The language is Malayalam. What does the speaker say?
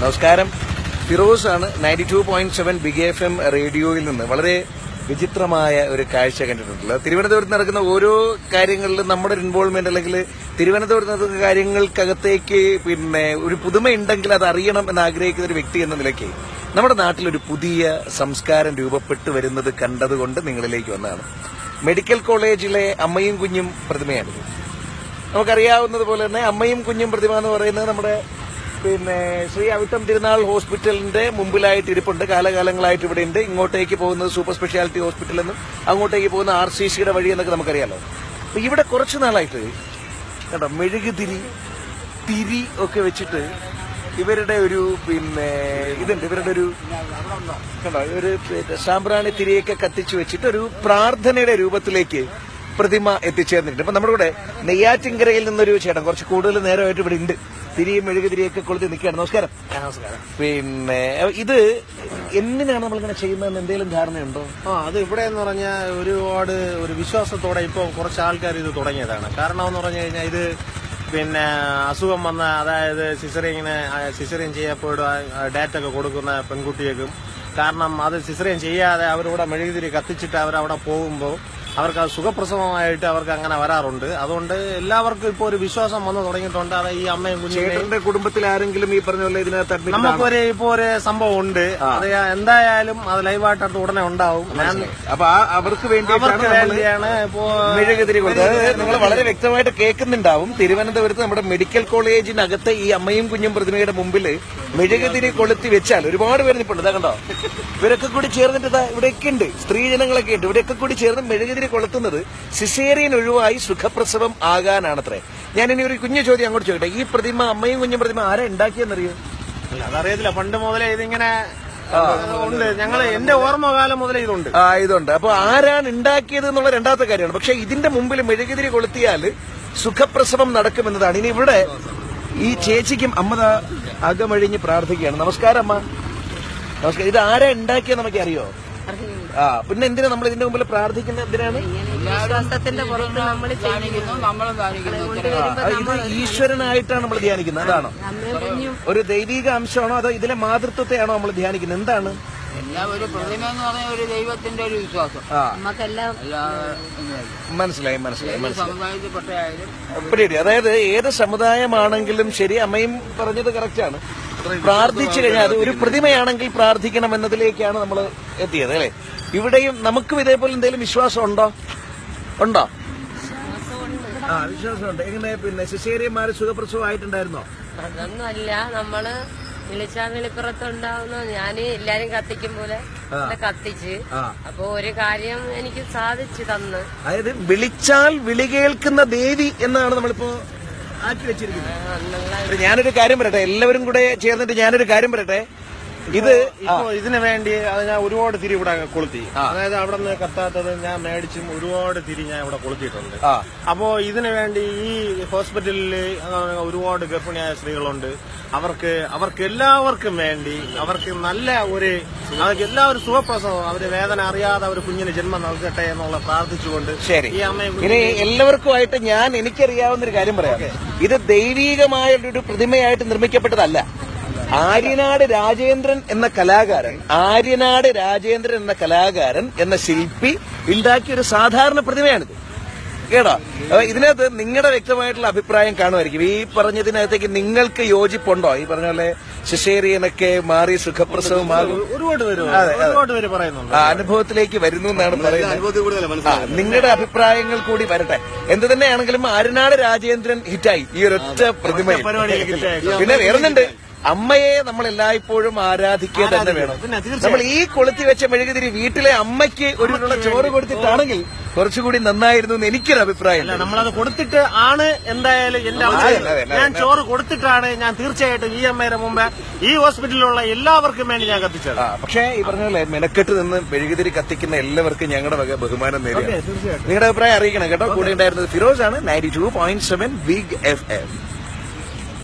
നമസ്കാരം. ഫിറോസ് ആണ് ninety two point seven big F M റേഡിയോയിൽ നിന്ന് വളരെ വിചിത്രമായ ഒരു കാഴ്ച കണ്ടിട്ടുണ്ടല്ലോ തിരുവനന്തപുരത്ത് നടക്കുന്ന ഓരോ കാര്യങ്ങളിലും നമ്മുടെ ഒരു ഇൻവോൾവ്മെന്റ് അല്ലെങ്കിൽ തിരുവനന്തപുരത്ത് നടക്കുന്ന കാര്യങ്ങൾക്കകത്തേക്ക് പിന്നെ ഒരു പുതുമയുണ്ടെങ്കിൽ അത് അറിയണം എന്ന് ആഗ്രഹിക്കുന്ന ഒരു വ്യക്തി എന്ന നിലയ്ക്ക് നമ്മുടെ നാട്ടിലൊരു പുതിയ സംസ്കാരം രൂപപ്പെട്ടു വരുന്നത് കണ്ടതുകൊണ്ട് നിങ്ങളിലേക്ക് വന്നതാണ്. മെഡിക്കൽ കോളേജിലെ അമ്മയും കുഞ്ഞും പ്രതിമയാണിത് നമുക്കറിയാവുന്നതുപോലെ തന്നെ അമ്മയും കുഞ്ഞും പ്രതിമ എന്ന് പറയുന്നത് നമ്മുടെ പിന്നെ ശ്രീ അവിട്ടം തിരുനാൾ ഹോസ്പിറ്റലിന്റെ മുമ്പിലായിട്ട് ഇരിപ്പുണ്ട്. കാലകാലങ്ങളായിട്ട് ഇവിടെ ഉണ്ട് ഇങ്ങോട്ടേക്ക് പോകുന്നത് സൂപ്പർ സ്പെഷ്യാലിറ്റി ഹോസ്പിറ്റൽ എന്നും അങ്ങോട്ടേക്ക് പോകുന്ന ആർ സി സിയുടെ വഴി എന്നൊക്കെ നമുക്കറിയാലോ. അപ്പൊ ഇവിടെ കുറച്ചു നാളായിട്ട് കേട്ടോ മെഴുകുതിരി തിരി ഒക്കെ വെച്ചിട്ട് ഇവരുടെ ഒരു പിന്നെ ഇതുണ്ട്. ഇവരുടെ ഒരു കണ്ടോ ഒരു സാമ്പ്രാണി തിരിയൊക്കെ കത്തിച്ചു വെച്ചിട്ട് ഒരു പ്രാർത്ഥനയുടെ രൂപത്തിലേക്ക് പ്രതിമ എത്തിച്ചേർന്നിട്ടുണ്ട്. അപ്പൊ നമ്മുടെ കൂടെ നെയ്യാറ്റിൻകരയിൽ നിന്നൊരു ചേട്ടൻ കുറച്ച് കൂടുതൽ നേരമായിട്ട് ഇവിടെ ഉണ്ട്. തിരിയും മെഴുകുതിരിയൊക്കെ കൊളുത്തി നിൽക്കുകയാണ്. നമസ്കാരം. നമസ്കാരം. പിന്നെ ഇത് എന്തിനാണ് നമ്മളിങ്ങനെ ചെയ്യുന്നതെന്ന് എന്തെങ്കിലും ധാരണയുണ്ടോ? ആ അത് ഇവിടെ എന്ന് പറഞ്ഞാൽ ഒരുപാട് ഒരു വിശ്വാസത്തോടെ ഇപ്പോൾ കുറച്ച് ആൾക്കാർ ഇത് തുടങ്ങിയതാണ്. കാരണം എന്ന് പറഞ്ഞു കഴിഞ്ഞാൽ ഇത് പിന്നെ അസുഖം വന്ന അതായത് സിസറിങ്ങിന് സിസറിയൻ ചെയ്യപ്പോഴും ഡേറ്റ് ഒക്കെ കൊടുക്കുന്ന പെൺകുട്ടികൾക്കും കാരണം അത് സിസറിയൻ ചെയ്യാതെ അവരിവിടെ മെഴുകുതിരി കത്തിച്ചിട്ട് അവരവിടെ പോകുമ്പോൾ അവർക്ക് അത് സുഖപ്രസവമായിട്ട് അവർക്ക് അങ്ങനെ വരാറുണ്ട്. അതുകൊണ്ട് എല്ലാവർക്കും ഇപ്പോൾ ഒരു വിശ്വാസം വന്നു തുടങ്ങിയിട്ടുണ്ട്. അത് ഈ അമ്മയും കുഞ്ഞും ചേട്ടന്റെ കുടുംബത്തിൽ ആരെങ്കിലും ഈ പറഞ്ഞ പോലെ ഇതിനകത്ത്? നമുക്കൊരു ഇപ്പൊ ഒരു സംഭവം ഉണ്ട് അത് എന്തായാലും അത് ലൈവായിട്ട് അത് ഉടനെ ഉണ്ടാവും. ഞാൻ അപ്പൊ അവർക്ക് വേണ്ടി അവർക്ക് വേണ്ടിയാണ് ഇപ്പോ മെഴുകുതിരി നിങ്ങൾ വളരെ വ്യക്തമായിട്ട് കേൾക്കുന്നുണ്ടാവും. തിരുവനന്തപുരത്ത് നമ്മുടെ മെഡിക്കൽ കോളേജിനകത്ത് ഈ അമ്മയും കുഞ്ഞും പ്രതിമയുടെ മുമ്പിൽ മെഴുകുതിരി കൊളുത്തി വെച്ചാൽ ഒരുപാട് പേര് നിപ്പുണ്ട്. ഇതാ കണ്ടോ? ഇവരൊക്കെ കൂടി ചേർന്നിട്ട് ഇതാ ഇവിടെയൊക്കെ ഉണ്ട്. സ്ത്രീജനങ്ങളൊക്കെ ഉണ്ട്. ഇവിടെയൊക്കെ കൂടി ചേർന്ന് മെഴുകുതിരി കൊളുത്തുന്നത് സിസേറിയൻ ഒഴിവായി സുഖപ്രസവം ആകാനാണത്രേ. ഞാൻ ഇനി ഒരു കുഞ്ഞു ചോദ്യം അങ്ങോട്ട് ചോദിക്കട്ടെ. ഈ പ്രതിമ അമ്മയും കുഞ്ഞും പ്രതിമ ആരാ ഉണ്ടാക്കിയെന്നറിയോ? അതറിയത്തില്ല. പണ്ട് മുതലേ ഇതിങ്ങനെ ഉണ്ട്. ഞങ്ങൾ എന്റെ ഓർമ്മ കാലം മുതലേ ഇതുണ്ട്. ആ ഇതുണ്ട്. അപ്പൊ ആരാണ് ഉണ്ടാക്കിയത് എന്നുള്ള രണ്ടാമത്തെ കാര്യമാണ്. പക്ഷെ ഇതിന്റെ മുമ്പിൽ മെഴുകുതിരി കൊളുത്തിയാൽ സുഖപ്രസവം നടക്കുമെന്നതാണ്. ഇനി ഇവിടെ ഈ ചേച്ചിക്കും അമ്മത അകമഴിഞ്ഞ് പ്രാർത്ഥിക്കുകയാണ്. നമസ്കാരം അമ്മ. നമസ്കാരം. ഇത് ആരാ ഉണ്ടാക്കിയ നമുക്ക് അറിയോ ആ പിന്നെ എന്തിനാ നമ്മൾ ഇതിന്റെ മുമ്പിൽ പ്രാർത്ഥിക്കുന്നത്? എന്തിനാണ്? വിശ്വാസത്തിന്റെ പുറത്ത് നമ്മൾ നമ്മളും ഇത് ഈശ്വരനായിട്ടാണ് നമ്മൾ ധ്യാനിക്കുന്നത്. അതാണോ? ഒരു ദൈവിക അംശമാണോ അതോ ഇതിലെ മാതൃത്വത്തെയാണോ നമ്മൾ ധ്യാനിക്കുന്നത്? എന്താണ്? എല്ലാം ഒരു പ്രതിമ എന്ന് പറഞ്ഞ ഒരു ദൈവത്തിന്റെ ഒരു വിശ്വാസം. മനസ്സിലായി മനസ്സിലായി മനസ്സിലായി. അതായത് ഏത് സമുദായമാണെങ്കിലും ശരി അമ്മയും പറഞ്ഞത് കറക്റ്റാണ് പ്രാർത്ഥിച്ചു കഴിഞ്ഞാൽ അത് ഒരു പ്രതിമയാണെങ്കിൽ പ്രാർത്ഥിക്കണം എന്നതിലേക്കാണ് നമ്മൾ എത്തിയത് അല്ലേ? ഇവിടെയും നമുക്കും ഇതേപോലെ എന്തെങ്കിലും വിശ്വാസം ഉണ്ടോ? ഉണ്ടോ? ആ വിശ്വാസമുണ്ട്. എങ്ങനെ? പിന്നെ സിസേറിയന്മാര് സുഖപ്രസവമായിട്ടുണ്ടായിരുന്നോ? അതൊന്നുമല്ല. നമ്മൾ വിളിച്ചാ വിളിപ്പുറത്തുണ്ടാവുന്ന ഞാൻ എല്ലാരും കത്തിക്കും പോലെ കത്തിച്ച്. അപ്പൊ ഒരു കാര്യം എനിക്ക് സാധിച്ചു തന്ന്. അതായത് വിളിച്ചാൽ വിളി കേൾക്കുന്ന ദേവി എന്നാണ് നമ്മളിപ്പോ ആക്കി വെച്ചിരിക്കുന്നത്. ഞാനൊരു കാര്യം പറയട്ടെ. എല്ലാവരും കൂടെ ചേർന്നിട്ട് ഞാനൊരു കാര്യം പറയട്ടെ. ഇത് ഇതിന് ഇതിനു വേണ്ടി അത് ഞാൻ ഒരുപാട് തിരി ഇവിടെ കൊളുത്തി. അതായത് അവിടെ നിന്ന് കത്താത്തത് ഞാൻ മേടിച്ചും ഒരുപാട് തിരി ഞാൻ ഇവിടെ കൊളുത്തിയിട്ടുണ്ട്. അപ്പോ ഇതിനു വേണ്ടി ഈ ഹോസ്പിറ്റലിൽ ഒരുപാട് ഗർഭിണിയായ സ്ത്രീകളുണ്ട്. അവർക്ക് അവർക്ക് എല്ലാവർക്കും വേണ്ടി അവർക്ക് നല്ല ഒരു അവർക്ക് എല്ലാവരും സുഖപ്രസവം അവർ വേദന അറിയാതെ അവർ കുഞ്ഞിന് ജന്മം നൽകട്ടെ എന്നുള്ള പ്രാർത്ഥിച്ചുകൊണ്ട് ശരി. ഈ അമ്മയും ഇനി എല്ലാവർക്കുമായിട്ട് ഞാൻ എനിക്കറിയാവുന്ന ഒരു കാര്യം പറയാം. ഇത് ദൈവീകമായ ഒരു പ്രതിമയായിട്ട് നിർമ്മിക്കപ്പെട്ടതല്ല. ആര്യനാട് രാജേന്ദ്രൻ എന്ന കലാകാരൻ ആര്യനാട് രാജേന്ദ്രൻ എന്ന കലാകാരൻ എന്ന ശില്പി ഉണ്ടാക്കിയ ഒരു സാധാരണ പ്രതിമയാണിത്. കേട്ടോ? അപ്പൊ ഇതിനകത്ത് നിങ്ങളുടെ വ്യക്തമായിട്ടുള്ള അഭിപ്രായം കാണുമായിരിക്കും. ഈ പറഞ്ഞതിനകത്തേക്ക് നിങ്ങൾക്ക് യോജിപ്പുണ്ടോ? ഈ പറഞ്ഞ പോലെ ശിശേരിയനൊക്കെ മാറി സുഖപ്രസവമാകും ഒരുപാട് പേര് പറയുന്നുണ്ട്. അനുഭവത്തിലേക്ക് വരുന്നു എന്നാണ് പറയുന്നത്. നിങ്ങളുടെ അഭിപ്രായങ്ങൾ കൂടി വരട്ടെ. എന്ത് തന്നെയാണെങ്കിലും ആരനാട് രാജേന്ദ്രൻ ഹിറ്റായി. ഈ ഒരൊറ്റ പ്രതിമ. പിന്നെ വേറൊന്നുണ്ട്. അമ്മയെ നമ്മൾ എല്ലായ്പ്പോഴും ആരാധിക്കുക തന്നെ വേണം. നമ്മൾ ഈ കൊളുത്തി വെച്ച മെഴുകുതിരി വീട്ടിലെ അമ്മയ്ക്ക് ഒരു ചോറ് കൊടുത്തിട്ടാണെങ്കിൽ കുറച്ചുകൂടി നന്നായിരുന്നു എന്ന് എനിക്കൊരു അഭിപ്രായം നമ്മളത് കൊടുത്തിട്ട് ആണ് എന്തായാലും എന്റെ. ഞാൻ ചോറ് കൊടുത്തിട്ടാണ് ഞാൻ തീർച്ചയായിട്ടും ഈ അമ്മയുടെ മുമ്പ് ഈ ഹോസ്പിറ്റലിലുള്ള എല്ലാവർക്കും വേണ്ടി ഞാൻ കത്തിച്ചത്. പക്ഷേ ഈ പറഞ്ഞ പോലെ മെനക്കെട്ട് നിന്ന് മെഴുകുതിരി കത്തിക്കുന്ന എല്ലാവർക്കും ഞങ്ങളുടെ വക ബഹുമാനം നേരി നിങ്ങളുടെ അഭിപ്രായം അറിയിക്കണം കേട്ടോ. കൂടെ ഉണ്ടായിരുന്നത് ഫിറോസ് ആണ് ninety two point seven big F M